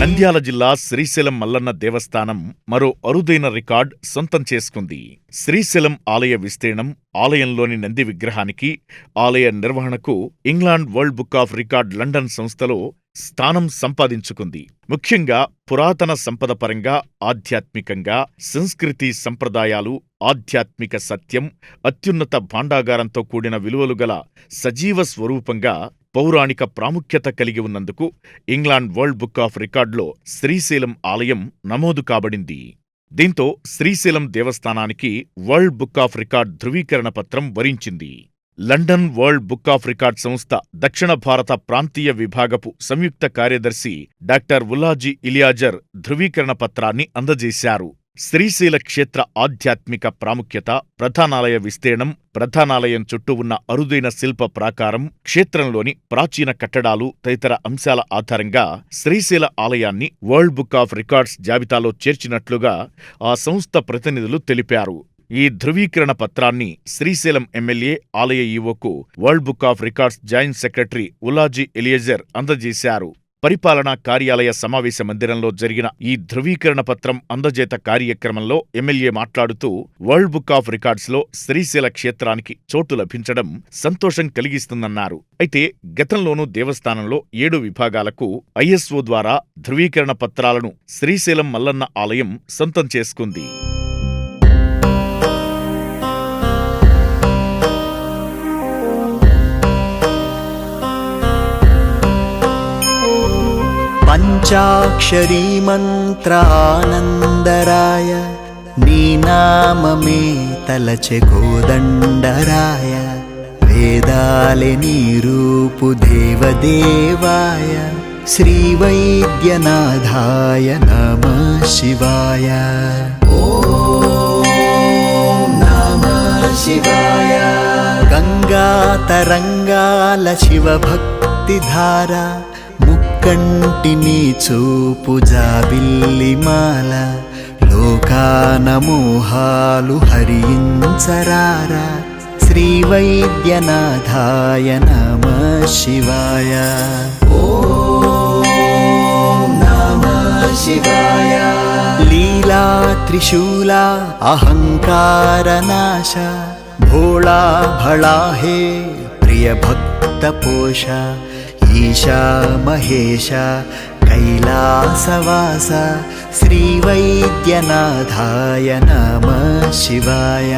నంద్యాల జిల్లా శ్రీశైలం మల్లన్న దేవస్థానం మరో అరుదైన రికార్డ్ సొంతం చేసుకుంది. శ్రీశైలం ఆలయ విస్తీర్ణం ఆలయంలోని నంది విగ్రహానికి ఆలయ నిర్వహణకు England world book of record London సంస్థలో స్థానం సంపాదించుకుంది. ముఖ్యంగా పురాతన సంపద పరంగా ఆధ్యాత్మికంగా సంస్కృతి సంప్రదాయాలు ఆధ్యాత్మిక సత్యం అత్యున్నత భాండాగారంతో కూడిన విలువలు గల సజీవ స్వరూపంగా పౌరాణిక ప్రాముఖ్యత కలిగి ఉన్నందుకు ఇంగ్లాండ్ వరల్డ్ బుక్ ఆఫ్ రికార్డులో శ్రీశైలం ఆలయం నమోదు కాబడింది. దీంతో శ్రీశైలం దేవస్థానానికి వరల్డ్ బుక్ ఆఫ్ రికార్డ్ ధృవీకరణ పత్రం వరించింది. London world book of record సంస్థ దక్షిణ భారత ప్రాంతీయ విభాగపు సంయుక్త కార్యదర్శి డాక్టర్ ఉల్లాజీ ఇలియాజర్ ధృవీకరణ పత్రాన్ని అందజేశారు. శ్రీశైల క్షేత్ర ఆధ్యాత్మిక ప్రాముఖ్యత ప్రధానాలయ విస్తీర్ణం ప్రధానాలయం చుట్టూ ఉన్న అరుదైన శిల్ప ప్రాకారం క్షేత్రంలోని ప్రాచీన కట్టడాలు తదితర అంశాల ఆధారంగా శ్రీశైల ఆలయాన్ని వరల్డ్ బుక్ ఆఫ్ రికార్డ్స్ జాబితాలో చేర్చినట్లుగా ఆ సంస్థ ప్రతినిధులు తెలిపారు. ఈ ధృవీకరణ పత్రాన్ని శ్రీశైలం ఎమ్మెల్యే ఆలయ ఈవోకు world book of records joint secretary ఉలాజీ Eliezer అందజేశారు. పరిపాలనా కార్యాలయ సమావేశ మందిరంలో జరిగిన ఈ ధృవీకరణ పత్రం అందజేత కార్యక్రమంలో ఎమ్మెల్యే మాట్లాడుతూ వరల్డ్ బుక్ ఆఫ్ రికార్డ్స్లో శ్రీశైల క్షేత్రానికి చోటు లభించడం సంతోషం కలిగిస్తుందన్నారు. అయితే గతంలోనూ దేవస్థానంలో ఏడు విభాగాలకు ఐఎస్ఓ ద్వారా ధృవీకరణ పత్రాలను శ్రీశైలం మల్లన్న ఆలయం సొంతం చేసుకుంది. పంచాక్షరీ మంత్రానందరాయ నీ నామమే తలచె కోదండరాయ వేదాలే నీ రూపు దేవదేవాయ శ్రీ వైద్యనాథాయ నమ శివాయ. నమ శివాయ గంగా తరంగాల శివభక్తిధార ముక్కంటిని చూపు జాబిల్లిమాల లోకాన మోహాలు హరించరారా. శ్రీ వైద్యనాథాయ నమ శివాయ. నమ శివాయ. లీలా త్రిశూల అహంకార నాశ భోళా భళా హే ప్రియ భక్త పోష. ఈశా మహేశ కైలాసవాస శ్రీ వైద్యనాథాయ నమ శివాయ.